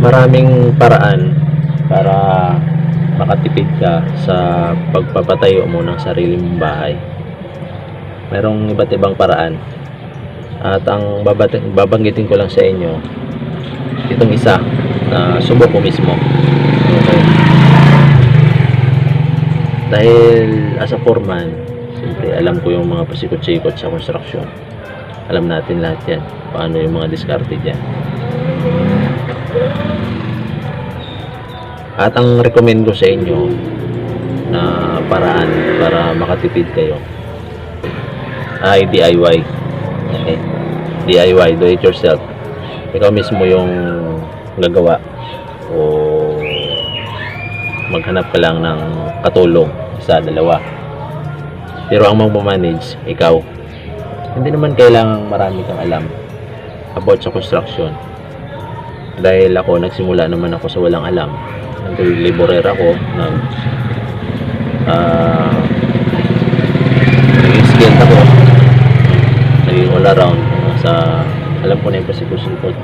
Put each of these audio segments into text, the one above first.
maraming paraan para makatipid ka sa pagpapatayo mo ng sarili mong bahay. Merong iba't ibang paraan. At ang babanggitin ko lang sa inyo, itong isa na subok ko mismo. Okay. Dahil as a foreman, siyempre alam ko yung mga pasikot-sikot sa construction. Alam natin lahat yan. Paano yung mga diskarte dyan. At ang recommend ko sa inyo na paraan para makatipid kayo ay DIY. Okay? DIY, do it yourself. Ikaw mismo yung gagawa o maghanap ka lang ng katulong isa, dalawa. Pero ang magmamanage, ikaw. Hindi naman kailangang marami kang alam about sa construction. Dahil ako, nagsimula naman ako sa walang alam nag-laborer ako nag ah naging skilled ako naging all around sa alam ko na yung pasikusikot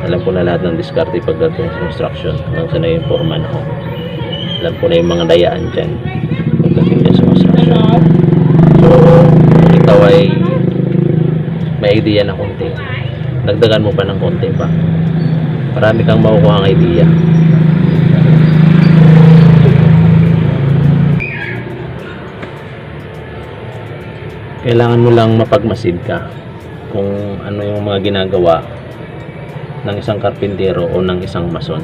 alam ko na lahat ng diskarte pagdating sa construction hanggang sa naging foreman ako alam ko na yung mga dayaan dyan. Pagdating dyan sa construction so ikaw ay may idea na konti. Dagdagan mo pa ng konti pa. Marami kang makukuha ang idea. Kailangan mo lang mapagmasid ka kung ano yung mga ginagawa ng isang karpintero o ng isang mason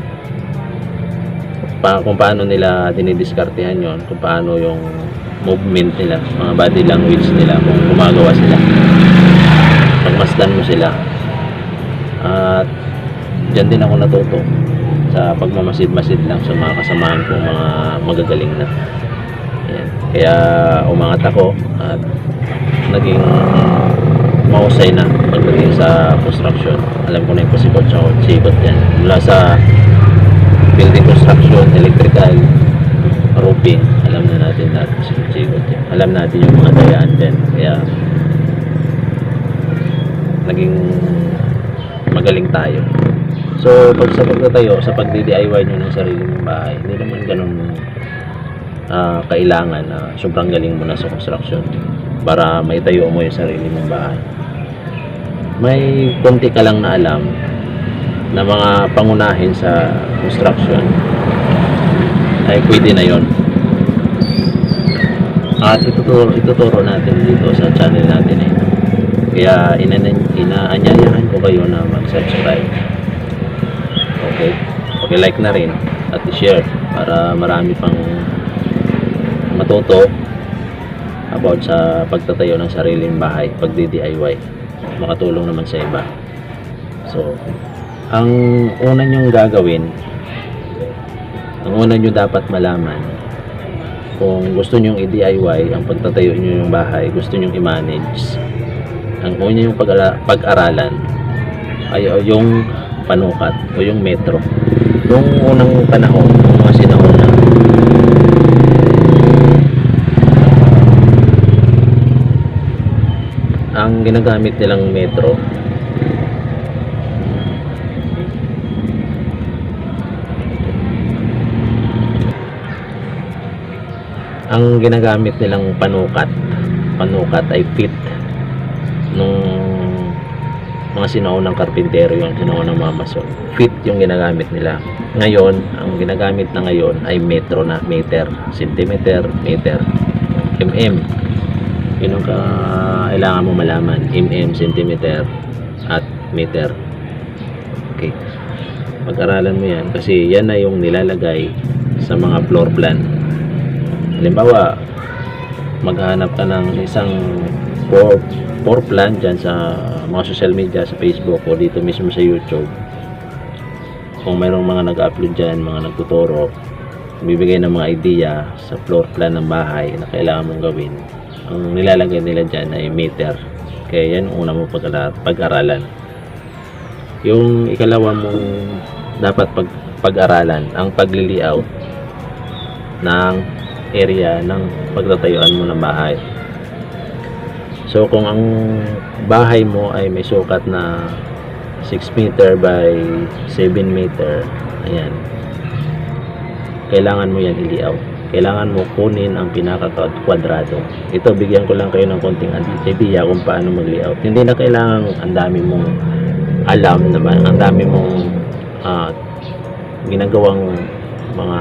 pa, kung paano nila dinidiskartehan yon kung paano yung movement nila mga body language nila kung gumagawa sila. Pagmasdan mo sila. At dyan din ako natuto sa pagmamasid-masid lang sa mga kasamahan ko mga magagaling na. Ayan. kaya umangat ako at naging mahusay na pagdating sa construction. Alam ko na yung pasikot sa sikot yan. Mula sa building construction, electrical roofing, alam na natin pasikot sikot yan alam natin yung mga dayaan din. Kaya naging magaling tayo. So pag sa pagtatayo sa pagdi-DIY nyo ng sarili mong bahay hindi naman ganun ah, kailangan na sobrang galing mo na sa construction para maitayo mo yung sarili mong bahay. May konti ka lang na alam na mga pangunahin sa construction ay pwede na yon at ituturo, ituturo natin dito sa channel natin eh. kaya ina inaanyayahan ko kayo na mag-subscribe. Okay? Okay like na rin at i-share para marami pang matuto about sa pagtatayo ng sariling bahay pag DIY makatulong naman sa iba. So ang una nyong gagawin ang una nyo dapat malaman kung gusto nyong i-DIY ang pagtatayo nyo ng bahay gusto nyong i-manage. Ang una yung pag- pag-aralan ay yung panukat o yung metro. Nung unang panahon nung mga sinauna ang ginagamit nilang metro ang ginagamit nilang panukat panukat ay feet nung mga sinaunang karpintero yung sinaunang mga mason. Feet yung ginagamit nila. Ngayon ang ginagamit na ngayon ay metro na meter centimeter meter mm yun ang ka- kailangan mo malaman mm, centimeter at meter. Okay. Pag-aralan mo yan kasi yan na yung nilalagay sa mga floor plan halimbawa maghanap ka ng isang floor, floor plan dyan sa mga social media sa Facebook o dito mismo sa YouTube. Kung mayroong mga nag-upload dyan mga nagtuturo bibigay ng mga idea sa floor plan ng bahay na kailangan mong gawin. Ang nilalagay nila dyan ay meter. Kaya yan una mo pag- pag-aralan. Yung ikalawa mong dapat pag pag-aralan ang pagli-layout ng area ng pagtatayuan mo ng bahay. So kung ang bahay mo ay may sukat na 6 meter by 7 meter, ayan. Kailangan mo yan i-layout. Kailangan mo kunin ang pinaka kwadrado. Ito bigyan ko lang kayo ng konting idea kung paano mag-layout. Hindi na kailangan ang dami mong alam naman, ang dami mong ah, ginagawang mga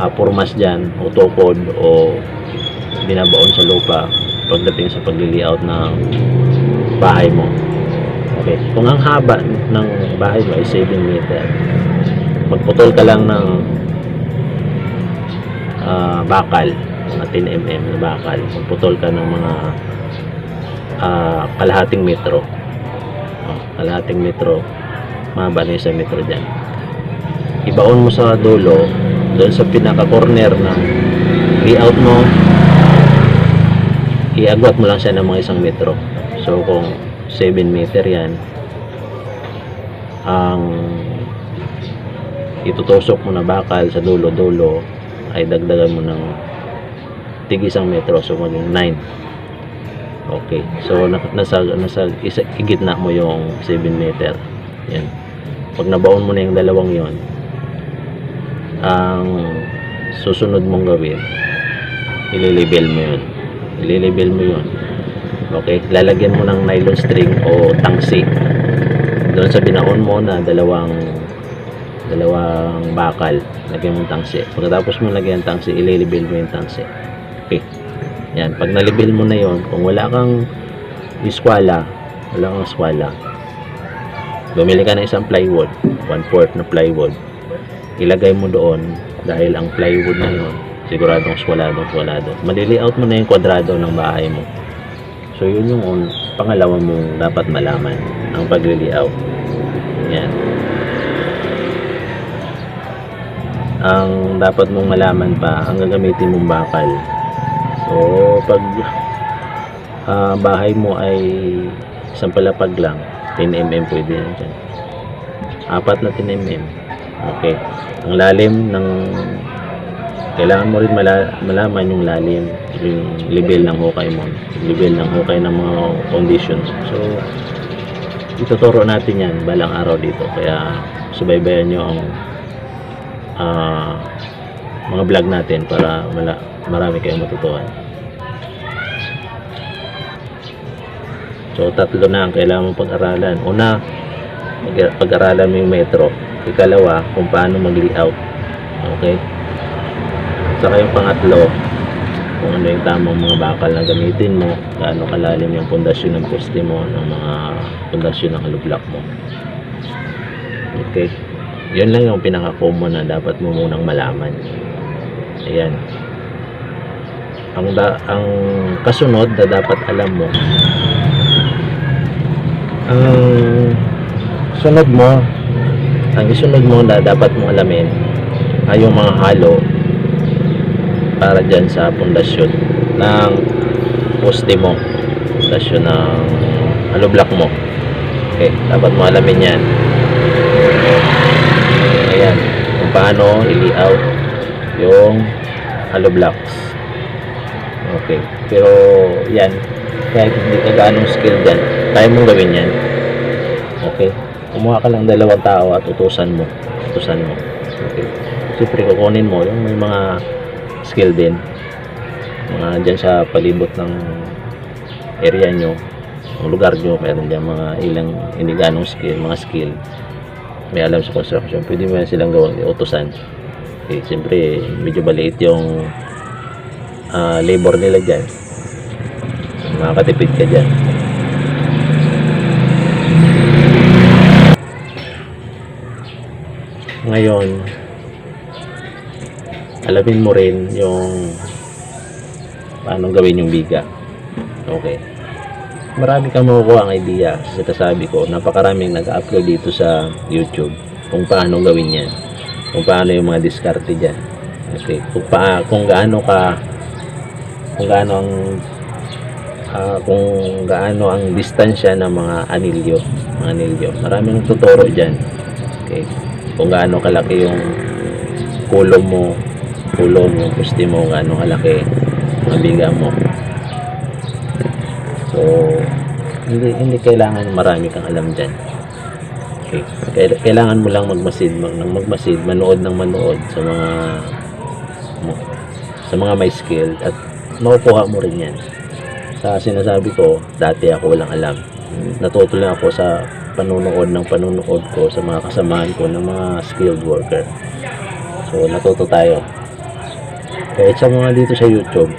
uh, formas dyan o tukod o binabaon sa lupa pagdating sa pag-layout ng bahay mo. Okay. Kung ang haba ng bahay mo ay 7 meter, magputol ka lang ng ah, bakal, mga 10 mm na bakal. Magputol ka ng mga ah, kalahating metro. Oh, kalahating metro. Mahaba na yung metro dyan. Ibaon mo sa dulo, doon sa pinaka-corner ng layout mo, iagwat mo lang siya ng mga isang metro. So, kung 7 meter yan, ang itutusok mo na bakal sa dulo-dulo ay dagdagan mo ng tig isang metro. So, maging 9. Okay. So, na- nasa, nasa isa, igitna mo yung 7 meter. Yan. Pag nabaon mo na yung dalawang yon ang susunod mong gawin, ililibel mo yun. Ililibel mo yun. Okay, lalagyan mo ng nylon string o tangsi. Doon sa binaon mo na dalawang dalawang bakal, lagyan mo ng tangsi. Pagkatapos mo lagyan ng tangsi, ililibel mo yung tangsi. Okay. Yan, pag nalibel mo na yon, kung wala kang iskwala, wala kang iskwala, bumili ka ng isang plywood, one fourth na plywood, ilagay mo doon dahil ang plywood na yun siguradong swaladong swalado. Maliliaut mo na yung kwadrado ng bahay mo. So yun yung un, pangalawa mong dapat malaman ang pagli-layout yan. Ang dapat mong malaman pa ang gagamitin mong bakal. So pag ah, bahay mo ay isang palapag lang 10mm pwede yan dyan. Apat na 10mm okay. Ang lalim ng kailangan mo rin mala, malaman yung lalim yung level ng hukay mo level ng hukay ng mga conditions. So ituturo natin yan balang araw dito. Kaya subaybayan nyo ang ah, mga vlog natin para mala, marami kayong matutuhan. So tatlo na ang kailangan mong pag-aralan. Una pag- pag-aralan mo yung metro ikalawa kung paano mag-layout. Okay? Saka yung pangatlo kung ano yung tamang mga bakal na gamitin mo gaano kalalim yung pundasyon ng poste mo ng mga pundasyon ng alublak mo. Okay? Yun lang yung pinaka-common na dapat mo munang malaman. Ayan. Ang, da, ang kasunod na dapat alam mo ang sunod mo ang isunod mo na dapat mong alamin ay yung mga halo para dyan sa pundasyon ng poste mo pundasyon ng halo block mo. Okay, dapat mo alamin yan. Ayan kung paano i-layout yung halo blocks. Okay pero yan kahit hindi ka ganong skill dyan kaya mong gawin yan. Okay kumuha ka lang dalawang tao at utusan mo. Utusan mo. Okay. Siyempre kukunin mo yung may mga skill din. Mga dyan sa palibot ng area nyo ng lugar nyo meron dyan mga ilang hindi ganong skill mga skill. May alam sa construction pwede mo silang gawang utusan. Okay siyempre medyo maliit yung ah, labor nila dyan. Makakatipid ka dyan ngayon alamin mo rin yung paano gawin yung biga. Okay. Marami kang makukuha ang idea sa sabi ko. Napakaraming nag-upload dito sa youtube kung paano gawin yan. Kung paano yung mga diskarte dyan. Okay. Kung, pa, kung gaano ka kung gaano ang ah, kung gaano ang distansya ng mga anilyo mga anilyo. Maraming tuturo dyan. Okay kung gaano kalaki yung kulong mo kulong, yung puste mo, gaano kalaki, mga biga mo. So, hindi hindi kailangan marami kang alam dyan. Okay. Kail- Kailangan mo lang magmasid, mag, magmasid, manood ng manood sa mga sa mga may skill at makukuha mo rin yan. Sa sinasabi ko, dati ako walang alam. Natuto lang ako sa panunood ng panunood ko sa mga kasamahan ko ng mga skilled worker. So, natuto tayo. Kahit sa mga dito sa YouTube,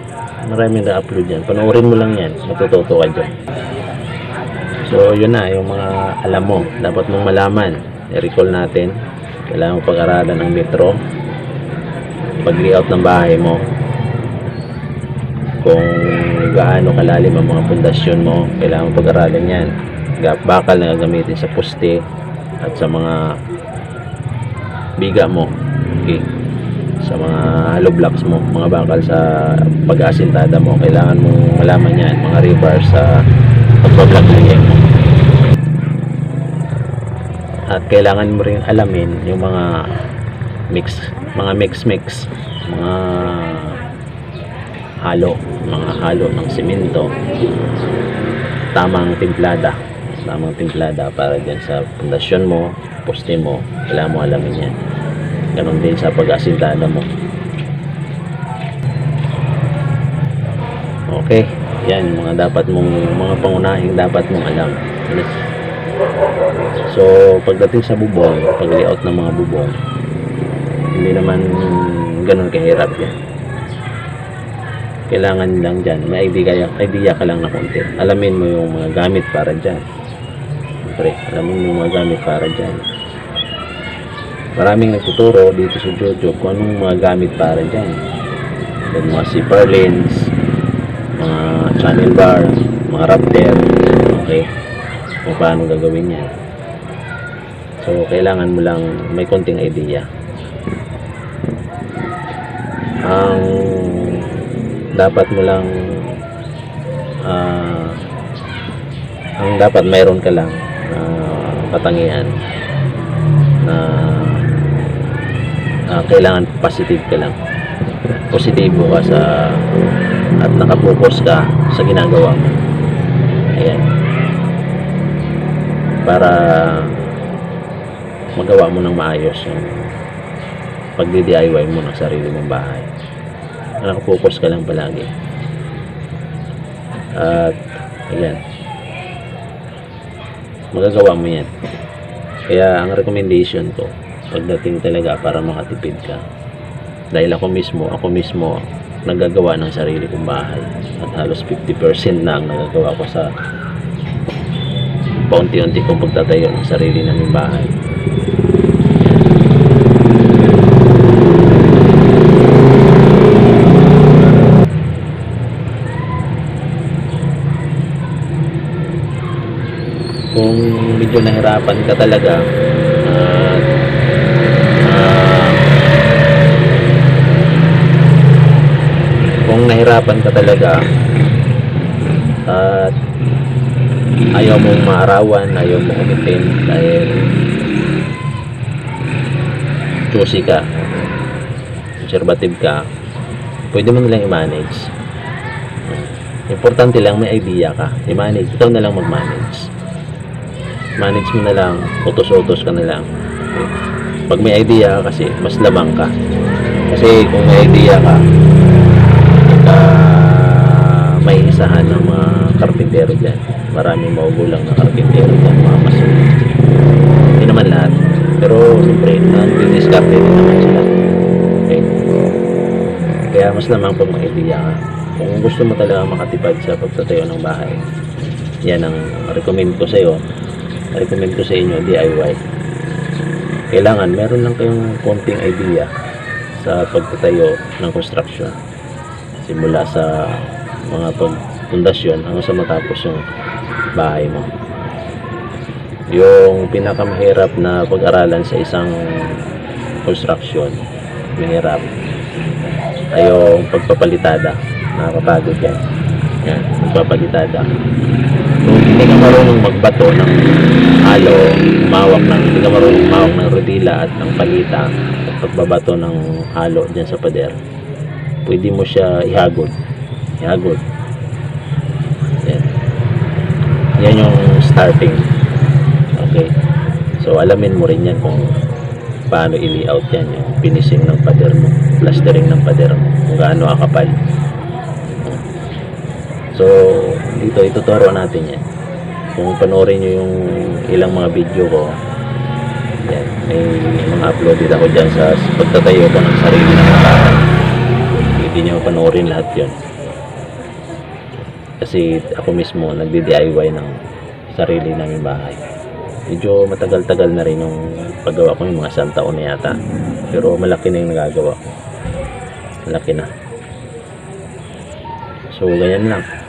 marami na-upload yan. Panoorin mo lang yan, matututo ka dyan. So, yun na, yung mga alam mo, dapat mong malaman. I-recall natin. Kailangan pag-aralan ng metro. Pag-layout ng bahay mo. Kung gaano kalalim ang mga pundasyon mo, kailangan pag-aralan yan. Bakal na gagamitin sa poste at sa mga biga mo. Okay. Sa mga hollow blocks mo, mga bakal sa pag-asintada mo, kailangan mong malaman yan. Mga rebars sa pagbablog ng yan mo. At kailangan mo rin alamin yung mga mix, mga mix-mix, mga halo, mga halo ng simento, tamang timplada, tamang timplada para dyan sa pundasyon mo, poste mo, kailangan mo alamin yan. Ganon din sa pag-asintada mo. Okay, yan mga dapat mong mga pangunahing dapat mong alam. So, pagdating sa bubong, pag-layout ng mga bubong, hindi naman ganun kahirap yan. Kailangan lang dyan, may idea, idea ka lang na konti. Alamin mo yung mga gamit para dyan. Siyempre, alamin mo yung mga gamit para dyan. Maraming nagtuturo dito sa Jojo kung anong mga gamit para dyan. Yung mga zipper lens, mga channel bar, mga raptor, okay? Kung paano gagawin yan. So, kailangan mo lang may konting idea. Ang dapat mo lang ah, ang dapat mayroon ka lang na katangian na ah, kailangan positive ka lang. Positibo ka sa at nakapokus ka sa ginagawa mo. Ayan. Para magawa mo ng maayos yung pagdi-DIY mo ng sarili mong bahay. Nakapokus ka lang palagi. At ayan magagawa mo yan. Kaya ang recommendation ko pagdating talaga para makatipid ka dahil ako mismo ako mismo nagagawa ng sarili kong bahay. At halos 50% na ang nagagawa ko sa paunti-unti kong pagtatayo ng sarili naming bahay kung medyo nahirapan ka talaga at ah, kung nahirapan ka talaga at ayaw mong maarawan, ayaw mong umitin dahil choosy ka, conservative ka, pwede mo nilang i-manage. Importante lang may idea ka. I-manage. Ikaw na lang mag-manage. Manage mo na lang. Utos-utos ka na lang. Pag may idea ka kasi, mas lamang ka. Kasi kung may idea ka, uh, may isahan ng mga karpintero dyan. Maraming maugulang na karpintero dyan, mga mason. Hindi naman lahat. Pero, siyempre, nang-discarte din naman sila. Okay? Kaya mas lamang pag may idea ka. Kung gusto mo talaga makatipad sa pagtatayo ng bahay, yan ang recommend ko sa iyo. Recommend ko sa inyo DIY. Kailangan meron lang kayong konting idea sa pagtatayo ng construction. Simula sa mga pagpundasyon hanggang sa matapos yung bahay mo. Yung pinakamahirap na pag-aralan sa isang construction, mahirap ay yung pagpapalitada nakakapagod yan yan, magpapalitada kung hindi ka marunong magbato ng halo umawak ng, hindi ka marunong umawak ng rodila at ng palita pagbabato ng halo dyan sa pader. Pwede mo siya ihagod. Ihagod. Yan. Yan yung starting. Okay. So alamin mo rin yan kung paano i-layout yan yung finishing ng pader mo plastering ng pader mo kung gaano kakapal. So dito ituturo natin yan kung panoorin nyo yung ilang mga video ko yan, may mga uploaded ako dyan sa pagtatayo ko ng sarili ng bahay hindi nyo panoorin lahat yon kasi ako mismo nagdi-DIY ng sarili namin bahay. Medyo matagal-tagal na rin yung paggawa ko yung mga isang taon na yata. Pero malaki na yung nagagawa ko. Malaki na. So ganyan lang